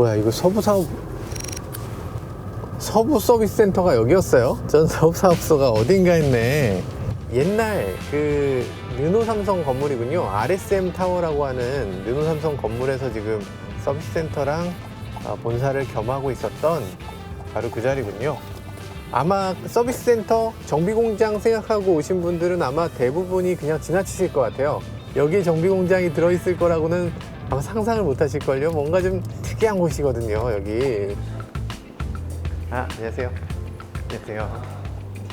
뭐야 이거 서부 사업 서부 서비스 센터가 여기였어요? 전 서부 사업소가 어딘가 했네. 옛날 그 르노 삼성 건물이군요. RSM 타워라고 하는 르노 삼성 건물에서 지금 서비스 센터랑 어, 본사를 겸하고 있었던 바로 그 자리군요. 아마 서비스 센터 정비 공장 생각하고 오신 분들은 아마 대부분이 그냥 지나치실 것 같아요. 여기에 정비 공장이 들어 있을 거라고는 아마 상상을 못 하실걸요. 뭔가 좀 특이한 곳이거든요, 여기. 아, 안녕하세요. 안녕하세요.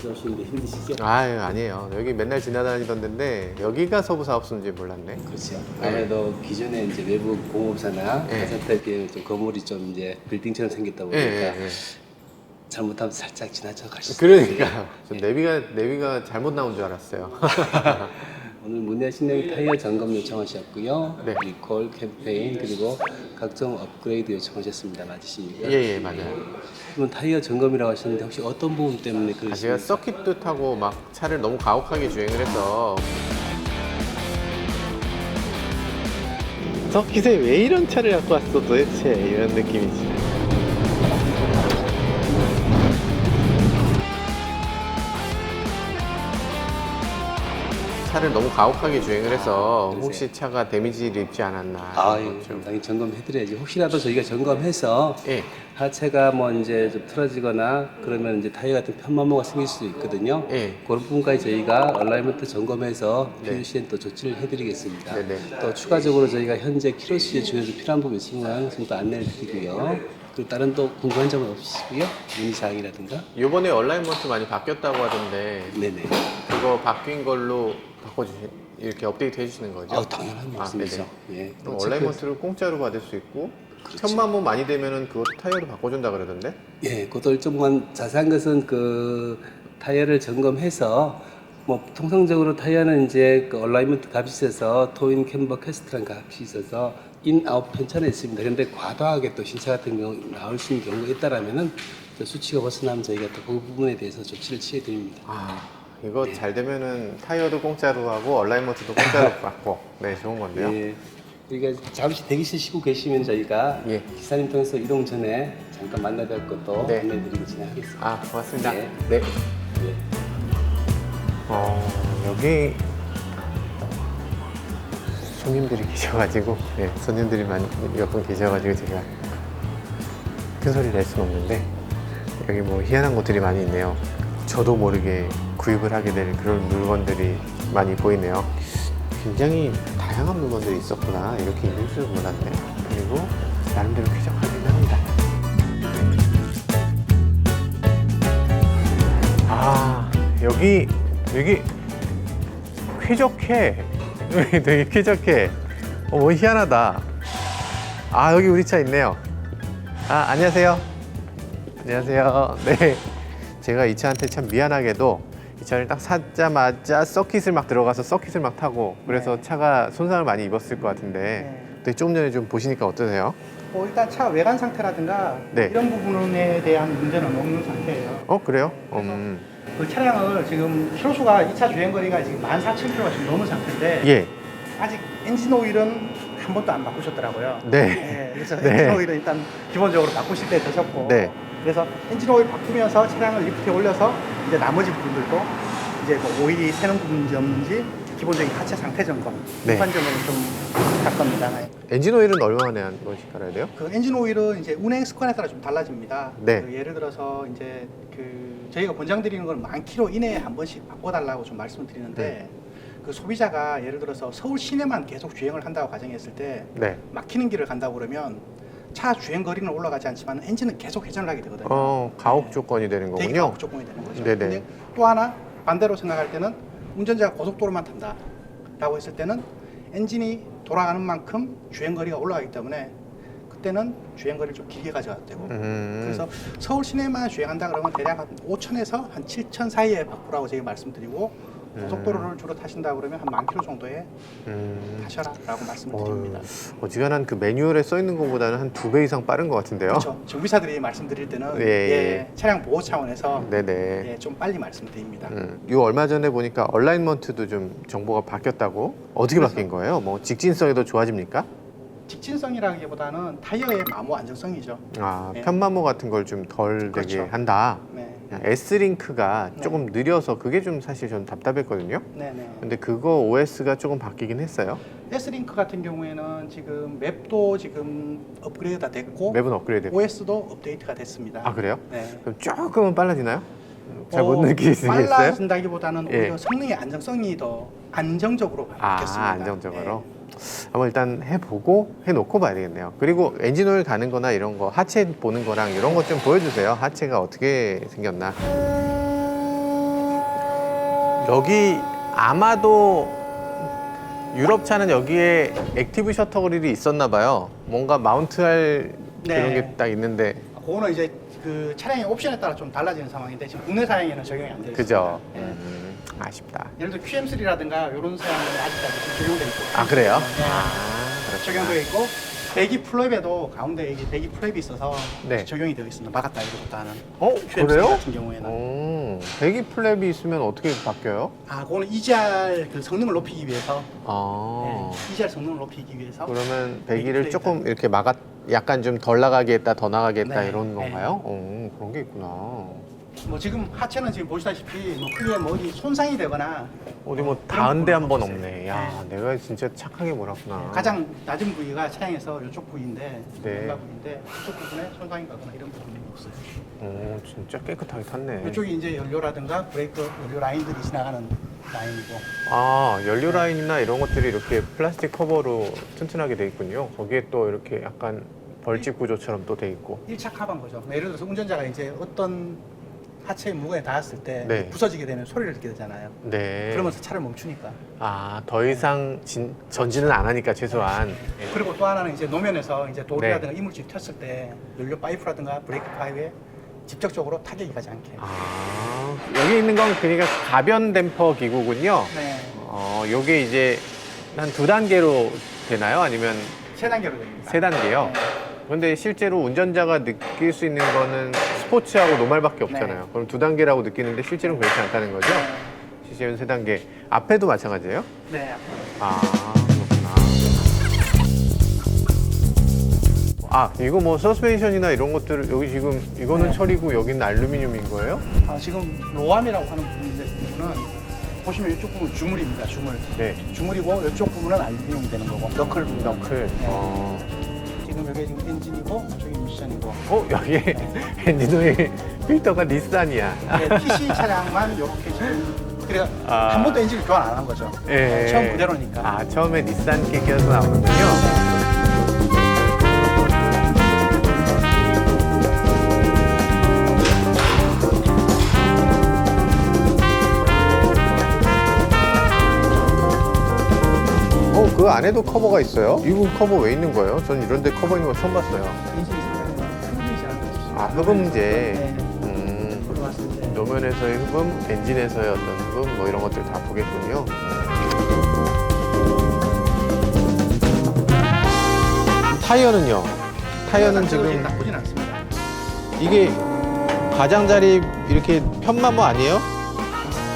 들어오시는데 힘드시죠? 아유, 아니에요. 여기 맨날 지나다니던 데인데 여기가 서부 사업소인지 몰랐네. 그렇죠. 아무래도 기존에 이제 외부 공업사나 네. 가산타에 비하면 좀 건물이 좀 이제 빌딩처럼 생겼다 보니까 예, 예, 예. 잘못하면 살짝 지나쳐 가시죠. 그러니까요. 전 내비가 내비가 잘못 나온 줄 알았어요. 오늘 문의하신 타이어 점검 요청하셨고요. 네. 리콜 캠페인 그리고 각종 업그레이드 요청하셨습니다. 맞으십니까? 예, 예, 맞아요. 그럼 타이어 점검이라고 하셨는데 혹시 어떤 부분 때문에 아, 제가 그러십니까? 서킷도 타고 막 차를 너무 가혹하게 주행을 해서 서킷에 왜 이런 차를 갖고 왔어 도대체 이런 느낌이지. 차를 너무 가혹하게 주행을 해서 혹시 차가 데미지를 입지 않았나. 아, 예, 좀. 당연히 점검해드려야지. 혹시라도 저희가 점검해서 예. 하체가 뭐 이제 좀 틀어지거나 그러면 이제 타이어 같은 편마모가 생길 수도 있거든요. 예. 그런 부분까지 저희가 얼라이먼트 점검해서 네. 필요 시엔 또 조치를 해드리겠습니다. 네네. 또 추가적으로 저희가 현재 키로수에 중에서 필요한 부분 있으면 좀 더 안내를 드리고요. 그리고 다른 또 궁금한 점은 없으시고요. 문의사항이라든가. 요번에 얼라인먼트 많이 바뀌었다고 하던데 네네. 그거 바뀐 걸로 바꿔주시 이렇게 업데이트 해주시는 거죠? 아, 당연한 말씀이죠. 예. 그럼 또 얼라인먼트를 공짜로 받을 수 있고 그렇죠. 천만 원 많이 되면은 그거 타이어로 바꿔준다 그러던데? 예, 그것도 일정만 자세한 것은 그 타이어를 점검해서 뭐 통상적으로 타이어는 이제 그 얼라이먼트 값이 있어서 토인 캠버 캐스트라는 값이 있어서 인 아웃 편차는 있습니다. 그런데 과도하게 또 신차 같은 경우 나올 수 있는 경우가 있다라면은 또 수치가 벗어나면 저희가 또 그 부분에 대해서 조치를 취해 드립니다. 아 이거 잘 되면은 타이어도 공짜로 하고 얼라인먼트도 공짜로 받고 네 좋은 건데요. 예. 그러니까 잠시 대기실 쉬고 계시면 저희가 예. 기사님 통해서 이동 전에 잠깐 만나 뵐 것도 네. 안내드리고 진행하겠습니다. 아 고맙습니다. 네. 네. 예. 어 여기 손님들이 계셔가지고 네, 손님들이 몇 분 계셔가지고 제가 큰 소리 낼 수는 없는데 여기 뭐 희한한 것들이 많이 있네요. 저도 모르게 구입을 하게 될 그런 물건들이 많이 보이네요. 굉장히 다양한 물건들이 있었구나 이렇게 있는 줄 몰랐네. 그리고 나름대로 쾌적하긴 합니다. 아 여기 여기 쾌적해 여기 되게 쾌적해 어, 뭐 희한하다 아 여기 우리 차 있네요 아 안녕하세요 안녕하세요 네 제가 이 차한테 참 미안하게도 이 차를 딱 사자마자 서킷을 막 들어가서 서킷을 막 타고 그래서 차가 손상을 많이 입었을 것 같은데 네. 또 조금 전에 좀 보시니까 어떠세요? 뭐 일단 차 외관 상태라든가 네. 이런 부분에 대한 문제는 없는 상태예요. 어 그래요? 음, 그 차량을 지금 키로수가 2차 주행 거리가 지금 14,000km가 지금 넘은 상태인데 예, 아직 엔진 오일은 한 번도 안 바꾸셨더라고요. 네, 네, 그래서 네. 엔진 오일은 일단 기본적으로 바꾸실 때 되셨고 네. 그래서 엔진 오일 바꾸면서 차량을 리프트에 올려서 이제 나머지 부분들도 이제 뭐 오일이 새는 부분이든지 기본적인 하체 상태 점검, 네. 일반 점검을 좀할 겁니다. 네. 엔진 오일은 얼마 만에 한 번씩 갈아야 돼요? 그 엔진 오일은 이제 운행 습관에 따라 좀 달라집니다. 네. 그 예를 들어서 이제 그 저희가 권장 드리는 건만 킬로 이내에 한 번씩 바꿔달라고 좀 말씀을 드리는데 네. 그 소비자가 예를 들어서 서울 시내만 계속 주행을 한다고 가정했을 때 네. 막히는 길을 간다고 그러면 차 주행 거리는 올라가지 않지만 엔진은 계속 회전을 하게 되거든요. 어, 가혹 네. 조건이 되는 되게 거군요. 가혹 조건이 되는 거죠. 네네. 근데 또 하나 반대로 생각할 때는 운전자가 고속도로만 탄다라고 했을 때는 엔진이 돌아가는 만큼 주행 거리가 올라가기 때문에 그때는 주행 거리를 좀 길게 가져가도 되고 음, 그래서 서울 시내만 주행한다 그러면 대략 한 5천에서 한 7천 사이에 바꾸라고 제가 말씀드리고 고속도로를 주로 타신다 그러면 한 만 킬로 정도에 음. 타셔라라고 말씀을 드립니다. 어 지간한 그 매뉴얼에 써 있는 것보다는 한 두 배 이상 빠른 것 같은데요. 그렇죠. 정비사들이 말씀드릴 때는 예, 예, 예. 차량 보호 차원에서 네네. 예, 좀 빨리 말씀드립니다. 음, 요 얼마 전에 보니까 얼라인먼트도 좀 정보가 바뀌었다고 어떻게 바뀐 거예요? 뭐 직진성이 더 좋아집니까? 직진성이라기보다는 타이어의 마모 안정성이죠. 아, 네. 편마모 같은 걸 좀 덜 되게 그렇죠. 한다. 네, S링크가 네. 조금 느려서 그게 좀 사실 전 답답했거든요. 네, 네. 근데 그거 OS가 조금 바뀌긴 했어요. S링크 같은 경우에는 지금 맵도 지금 업그레이드가 됐고 맵은 업그레이드. OS도 업데이트가 됐습니다. 아 그래요? 네. 그럼 조금은 빨라지나요? 잘못 어, 느끼시겠어요? 빨라진다기보다는 예. 오히려 성능의 안정성이 더 안정적으로 아 바뀌었습니다. 안정적으로. 네. 한번 일단 해보고 해놓고 봐야 되겠네요. 그리고 엔진 오일 가는 거나 이런 거 하체 보는 거랑 이런 거좀 보여주세요. 하체가 어떻게 생겼나. 여기 아마도 유럽 차는 여기에 액티브 셔터 그릴이 있었나 봐요. 뭔가 마운트할 그런 네. 게 딱 있는데 그거는 이제 그 차량의 옵션에 따라 좀 달라지는 상황인데 지금 국내 사양에는 적용이 안 되어 있습니다. 그죠? 네. 음, 아쉽다. 예를 들어 QM3라든가 이런 사양은 아직까지 적용되어 있고 아 그래요? 네. 아. 적용되어 있고 배기 플랩에도 가운데 여기 배기 플랩이 있어서 네. 적용이 되어 있습니다. 막았다 이거보다는 어 QM3 그래요? 같은 경우에는 오, 배기 플랩이 있으면 어떻게 바뀌어요? 아 그거는 EGR 그 성능을 높이기 위해서 아 네, EGR 성능을 높이기 위해서 그러면 배기 배기를. 조금 이렇게 막아 약간 좀 덜 나가게 했다 더 나가게 했다 네, 이런 네. 건가요? 오 그런 게 있구나. 뭐 지금 하체는 지금 보시다시피 뭐 크게 뭐 어디 손상이 되거나 어디 뭐 그런 닿은 데 한 번 없네. 야 내가 진짜 착하게 몰았구나. 가장 낮은 부위가 차량에서 이쪽 부위인데 네. 부위인데 이쪽 부분에 손상이 가거나 이런 부분이 없어요. 오 진짜 깨끗하게 탔네. 이쪽이 이제 연료라든가 브레이크 연료 라인들이 지나가는 라인이고 아 연료 라인이나 이런 것들이 이렇게 플라스틱 커버로 튼튼하게 돼 있군요. 거기에 또 이렇게 약간 벌집 구조처럼 또 돼 있고. 1차 카반 거죠. 뭐 예를 들어서 운전자가 이제 어떤 하체의 무게에 닿았을 때 네. 부서지게 되면 소리를 듣게 되잖아요. 네. 그러면서 차를 멈추니까. 아 더 이상 진, 전진은 안 하니까 최소한. 예. 그리고 또 하나는 이제 노면에서 이제 돌이라든가 네. 이물질이 튀었을 때 연료 파이프라든가 브레이크 파이프에 직접적으로 타격이 가지 않게. 아 여기 있는 건 그러니까 가변 댐퍼 기구군요. 네. 어 요게 이제 한 두 단계로 되나요? 아니면 세 단계로 됩니다. 세 단계요? 네. 그런데 실제로 운전자가 느낄 수 있는 거는 스포츠하고 노말밖에 없잖아요. 네. 그럼 두 단계라고 느끼는데 실제로는 그렇지 않다는 거죠? 실제로는 세 단계. 앞에도 마찬가지예요? 네. 아 그렇구나. 아 이거 뭐 서스펜션이나 이런 것들 여기 지금 이거는 네. 철이고 여기는 알루미늄인 거예요? 아, 지금 로암이라고 하는 부분인데 부분은 보시면 이쪽 부분 주물입니다. 주물. 네. 주물이고 이쪽 부분은 알루미늄이 되는 거고. 너클 부분. 너클. 네. 어. 지금 여기 지금 엔진이고 저기 미션이고. 어 여기 엔진 오일 필터가 닛산이야. 네, TC 차량만 이렇게 지금 그래 아. 한 번도 엔진을 교환 안 한 거죠. 예. 처음 그대로니까. 아 처음에 닛산 게 껴서 나오는군요. 어, 그 안에도 커버가 있어요? 이거 커버 왜 있는 거예요? 전 이런 데 커버 있는 거 처음 봤어요. 흡음이잖 아, 흡음 문제. 네. 음, 들어갔을 때. 노면에서의 흡음, 엔진에서의 어떤 흡음, 뭐 이런 것들 다 보겠군요. 타이어는요? 타이어는 지금 나쁘진 않습니다. 이게 가장자리 이렇게 편마모 아니에요?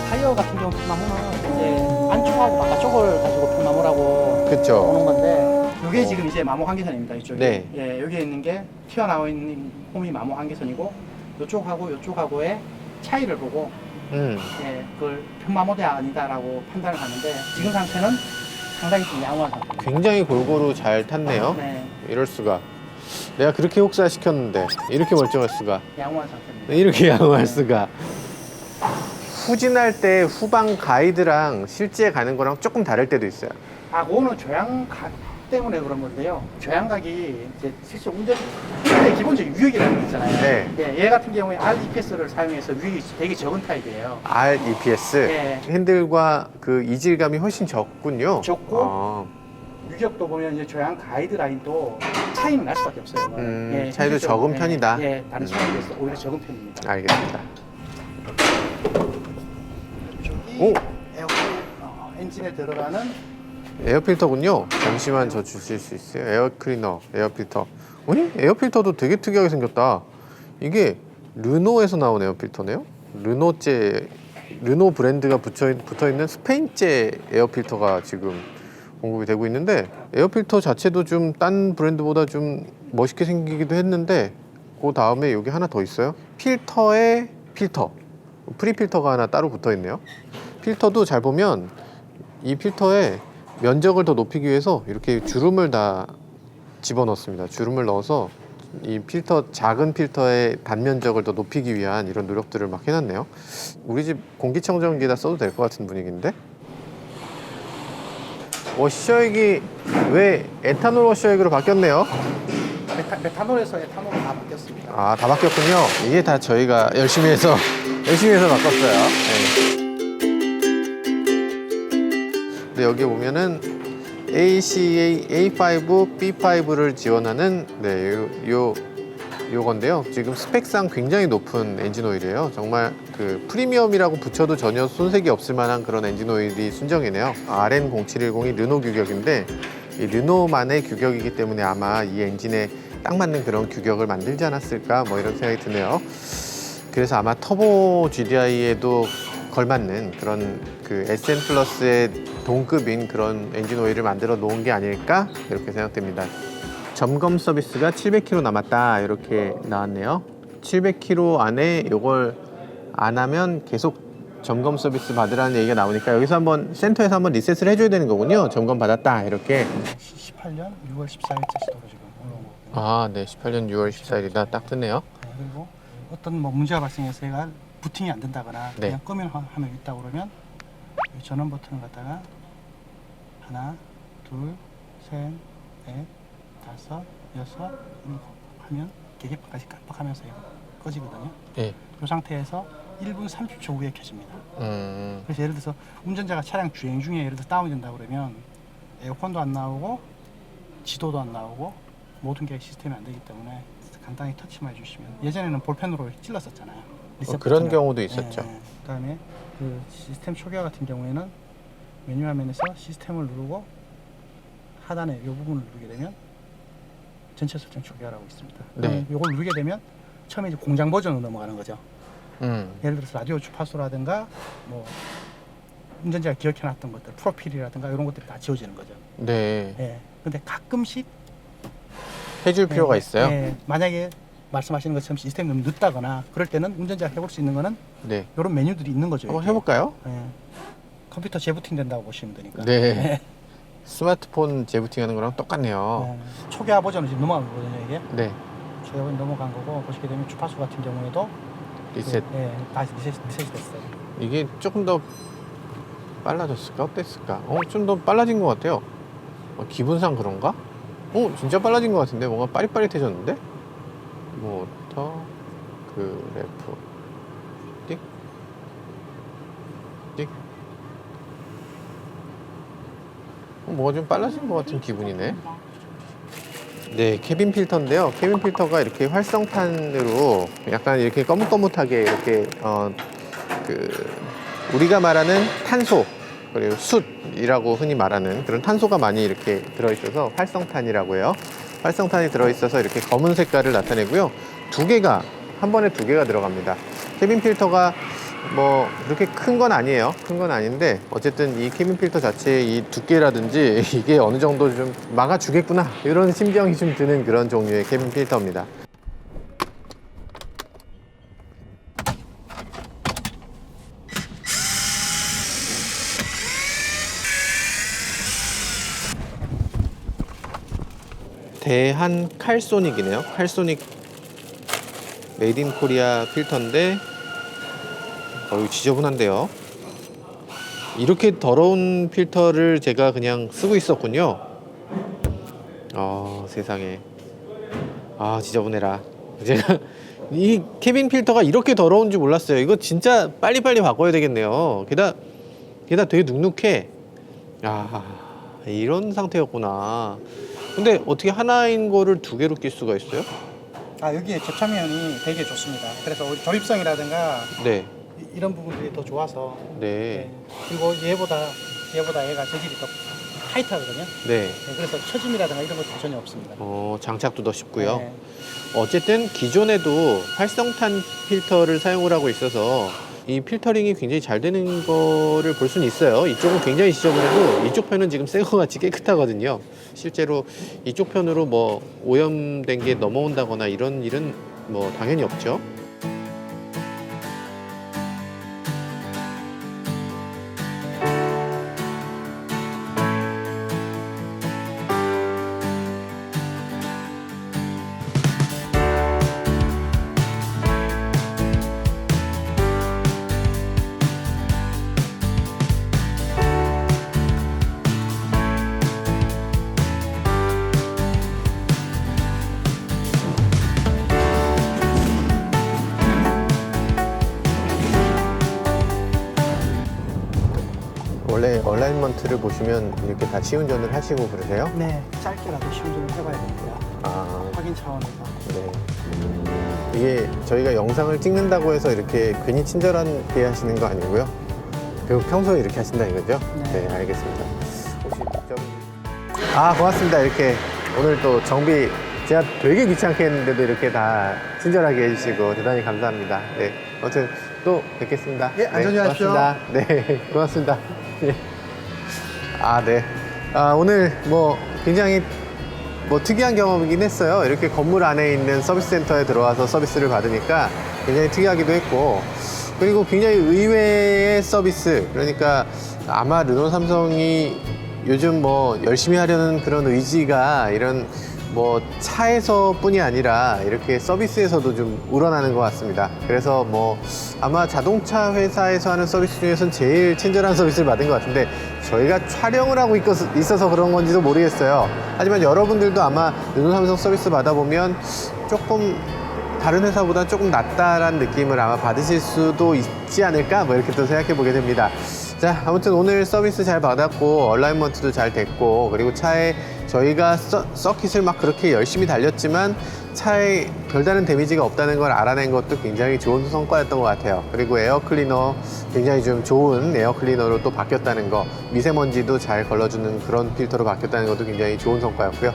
타이어 같은 경우 편마모는 이제 안쪽하고 바깥쪽을 가지고 편마모라고 그쵸. 보는 건데 이게 지금 이제 마모 한계선입니다. 이쪽에. 네. 예, 여기에 있는 게 튀어나와 있는 홈이 마모 한계선이고 이쪽하고 이쪽하고의 차이를 보고 음. 예, 그걸 편마모대 아니다라고 판단을 하는데 지금 상태는 상당히 좀 양호한 상태. 굉장히 골고루 잘 탔네요. 네, 이럴 수가. 내가 그렇게 혹사 시켰는데 이렇게 멀쩡할 수가. 양호한 상태입니다. 이렇게 양호할 수가. 후진할 때 후방 가이드랑 실제 가는 거랑 조금 다를 때도 있어요. 아, 그거는 조향각 때문에 그런 건데요. 조향각이 이제 실제 운전 기본적인 유역이라는 게 있잖아요. 네. 예, 얘 같은 경우에 REPS를 사용해서 유역이 되게 적은 타입이에요. R, EPS. 네. 핸들과 그 이질감이 훨씬 적군요. 적고 아, 유격도 보면 이제 조향 가이드 라인도 차이는 날 수밖에 없어요. 예, 음, 차이도 현실적으로, 적은 편이다. 예, 다른 차량에 비해서 오히려 적은 편입니다. 알겠습니다. 이쪽이 오! 에어컨 어, 엔진에 들어가는 에어필터군요. 잠시만 저 주실 수 있어요? 에어클리너, 에어필터. 아니, 에어필터도 되게 특이하게 생겼다. 이게 르노에서 나온 에어필터네요. 르노제, 르노 브랜드가 붙여, 붙어 있는 스페인제 에어필터가 지금 공급이 되고 있는데 에어필터 자체도 좀 딴 브랜드보다 좀 멋있게 생기기도 했는데 그 다음에 여기 하나 더 있어요. 필터에 필터. 프리 필터가 하나 따로 붙어 있네요. 필터도 잘 보면 이 필터에 면적을 더 높이기 위해서 이렇게 주름을 다 집어넣습니다. 주름을 넣어서 이 필터 작은 필터의 단면적을 더 높이기 위한 이런 노력들을 막 해놨네요. 우리 집 공기청정기에다 써도 될 것 같은 분위기인데. 워셔액이 왜 에탄올 워셔액으로 바뀌었네요? 메타, 메탄올에서 에탄올로 다 바뀌었습니다. 아, 다 바뀌었군요. 이게 다 저희가 열심히 해서 열심히 해서 바꿨어요. 네. 근데 여기 보면은 ACA A5, B5를 지원하는 네, 요, 요 요건데요. 지금 스펙상 굉장히 높은 엔진 오일이에요. 정말 그 프리미엄이라고 붙여도 전혀 손색이 없을 만한 그런 엔진 오일이 순정이네요. RN0710이 르노 규격인데 이 르노만의 규격이기 때문에 아마 이 엔진에 딱 맞는 그런 규격을 만들지 않았을까 뭐 이런 생각이 드네요. 그래서 아마 터보 GDI에도 걸맞는 그런 그 SN 플러스의 동급인 그런 엔진 오일을 만들어 놓은 게 아닐까 이렇게 생각됩니다. 점검 서비스가 700km 남았다 이렇게 나왔네요. 700km 안에 이걸 안 하면 계속 점검 서비스 받으라는 얘기가 나오니까 여기서 한번 센터에서 한번 리셋을 해줘야 되는 거군요. 점검 받았다 이렇게. 18년 6월 14일자 시도로 지금. 아, 네. 18년 6월 14일이다. 딱 뜨네요. 네, 그리고 어떤 뭐 문제가 발생해서 얘가 부팅이 안 된다거나 네. 그냥 끄면 화- 화면이 있다 그러면 이 전원 버튼을 갖다가 하나, 둘, 셋, 넷, 다섯, 여섯 일곱 하면 계기판까지 깜빡하면서 얘가 꺼지거든요. 예. 이 상태에서 1분 30초 후에 켜집니다. 음, 그래서 예를 들어서 운전자가 차량 주행 중에 예를 들어 다운이 된다 그러면 에어컨도 안 나오고 지도도 안 나오고 모든 게 시스템이 안 되기 때문에 간단히 터치만 해주시면 예전에는 볼펜으로 찔렀었잖아요. 리셋 어, 그런 버튼을. 경우도 있었죠. 예, 예. 그다음에 그 시스템 초기화 같은 경우에는 메뉴 화면에서 시스템을 누르고 하단에 이 부분을 누르게 되면 전체 설정 초기화라고 있습니다. 네. 이걸 누르게 되면 처음에 이제 공장 버전으로 넘어가는 거죠. 음, 예를 들어서 라디오 주파수라든가 뭐 운전자가 기억해놨던 것들 프로필이라든가 이런 것들이 다 지워지는 거죠. 네. 예. 근데 가끔씩 해줄 필요가 예, 있어요. 예, 만약에 말씀하시는 것처럼 시스템이 너무 늦다거나 그럴 때는 운전자가 해볼 수 있는 거는 네. 이런 메뉴들이 있는 거죠. 한번. 해볼까요? 예. 컴퓨터 재부팅 된다고 보시면 되니까. 네. 스마트폰 재부팅하는 거랑 똑같네요. 예. 초기화 버전은 지금 넘어간 거거든요. 이게 네. 초기화 버전 넘어간 거고 보시게 되면 주파수 같은 경우에도 리셋. 그, 예, 다시 리셋, 리셋이 됐어요. 이게 조금 더 빨라졌을까? 어땠을까? 어, 좀 더 빨라진 것 같아요. 어, 기분상 그런가? 어, 진짜 빨라진 것 같은데? 뭔가 빠릿빠릿해졌는데? 모터, 그래프, 띡, 띡. 어, 뭐가 좀 빨라진 것 같은 기분이네. 네, 캐빈 필터인데요. 캐빈 필터가 이렇게 활성탄으로 약간 이렇게 거뭇거뭇하게 이렇게 어, 그 우리가 말하는 탄소 그리고 숯이라고 흔히 말하는 그런 탄소가 많이 이렇게 들어있어서 활성탄이라고 해요. 활성탄이 들어있어서 이렇게 검은 색깔을 나타내고요. 두 개가 한 번에 두 개가 들어갑니다. 캐빈 필터가 뭐 그렇게 큰 건 아니에요. 큰 건 아닌데 어쨌든 이 캐빈 필터 자체의 이 두께라든지 이게 어느 정도 좀 막아주겠구나 이런 심정이 좀 드는 그런 종류의 캐빈 필터입니다. 대한 칼소닉이네요. 칼소닉 메이드 인 코리아 필터인데 어유 지저분한데요. 이렇게 더러운 필터를 제가 그냥 쓰고 있었군요. 어, 세상에. 아, 지저분해라. 제가 이 캐빈 필터가 이렇게 더러운 줄 몰랐어요. 이거 진짜 빨리빨리 바꿔야 되겠네요. 게다 게다 되게 눅눅해. 아, 이런 상태였구나. 근데 어떻게 하나인 거를 두 개로 낄 수가 있어요? 아 여기에 접착면이 되게 좋습니다. 그래서 조립성이라든가 네. 이- 이런 부분들이 더 좋아서 네. 네. 그리고 얘보다 얘보다 얘가 재질이 더 타이트하거든요. 네. 네, 그래서 처짐이라든가 이런 것도 전혀 없습니다. 어, 장착도 더 쉽고요. 네. 어쨌든 기존에도 활성탄 필터를 사용을 하고 있어서 이 필터링이 굉장히 잘 되는 거를 볼 수는 있어요. 이쪽은 굉장히 지저분해도 이쪽 편은 지금 새 거 같이 깨끗하거든요. 실제로 이쪽 편으로 뭐 오염된 게 넘어온다거나 이런 일은 뭐 당연히 없죠. 원래 얼라인먼트를 보시면 이렇게 다 시운전을 하시고 그러세요? 네, 짧게라도 시운전을 해봐야 됩니다. 아, 확인 차원에서. 네. 이게 저희가 영상을 찍는다고 해서 이렇게 괜히 친절하게 하시는 거 아니고요. 그리고 평소에 이렇게 하신다 이거죠? 네. 네, 알겠습니다. 혹시 좀... 아, 고맙습니다. 이렇게 오늘 또 정비 제가 되게 귀찮게 했는데도 이렇게 다 친절하게 해주시고 대단히 감사합니다. 네. 아무튼 또 뵙겠습니다. 예, 안전히 네, 가십시오. 고맙습니다. 네, 고맙습니다. 예. 아, 네. 아, 오늘 뭐 굉장히 뭐 특이한 경험이긴 했어요. 이렇게 건물 안에 있는 서비스 센터에 들어와서 서비스를 받으니까 굉장히 특이하기도 했고 그리고 굉장히 의외의 서비스 그러니까 아마 르노 삼성이 요즘 뭐 열심히 하려는 그런 의지가 이런 뭐 차에서 뿐이 아니라 이렇게 서비스에서도 좀 우러나는 것 같습니다. 그래서 뭐 아마 자동차 회사에서 하는 서비스 중에선 제일 친절한 서비스를 받은 것 같은데 저희가 촬영을 하고 있어서- 그런 건지도 모르겠어요. 하지만 여러분들도 아마 르노 삼성 서비스 받아보면 조금 다른 회사보다 조금 낫다라는 느낌을 아마 받으실 수도 있지 않을까 뭐 이렇게 또 생각해 보게 됩니다. 자 아무튼 오늘 서비스 잘 받았고 얼라이먼트도 잘 됐고 그리고 차에 저희가 서, 서킷을 막 그렇게 열심히 달렸지만 차에 별다른 데미지가 없다는 걸 알아낸 것도 굉장히 좋은 성과였던 것 같아요. 그리고 에어 클리너 굉장히 좀 좋은 에어 클리너로 또 바뀌었다는 거 미세먼지도 잘 걸러주는 그런 필터로 바뀌었다는 것도 굉장히 좋은 성과였고요.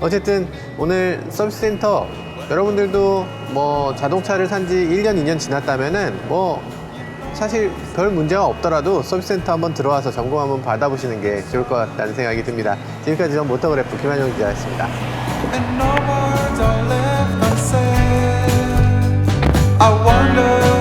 어쨌든 오늘 서비스 센터 여러분들도 뭐 자동차를 산 지 1년, 2년 지났다면은 뭐 사실 별 문제가 없더라도 서비스 센터 한번 들어와서 점검 한번 받아보시는 게 좋을 것 같다는 생각이 듭니다. 지금까지 전 모터그래프 김한영 기자였습니다. I wonder